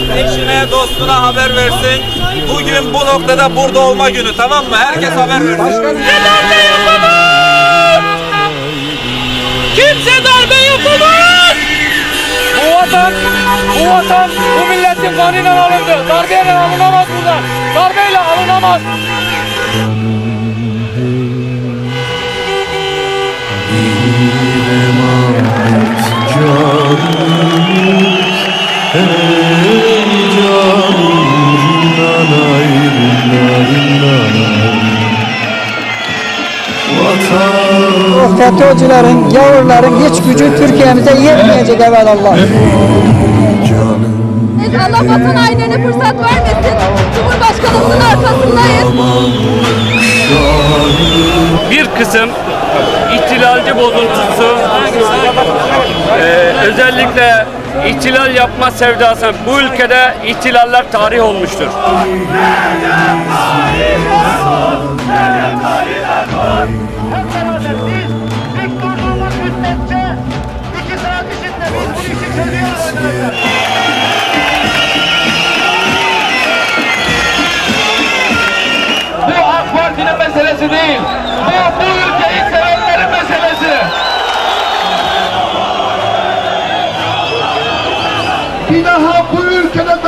eşine dostuna haber versin. Bugün bu noktada burada olma günü tamam mı? Herkes haber versin. darbe yapamaz! Kimse darbe yapamaz! Bu vatan, bu vatan, bu milletin kanıyla alındı. Darbeyle alınamaz buradan. Darbeyle alınamaz. O FETÖ'cülerin, gavurların hiç gücü Türkiye'mize yetmeyecek evvelallah. Biz Allah vatan hainlerine fırsat vermesin. Cumhurbaşkanımızın arkasındayız. Bir kısım ihtilalci bozuntusu, eee, özellikle ihtilal yapma sevdası, bu ülkede ihtilaller tarih olmuştur. Bu AK meselesi değil. Bu, bu ülkeyi sevenlerin meselesi. Bir daha bu ülkede.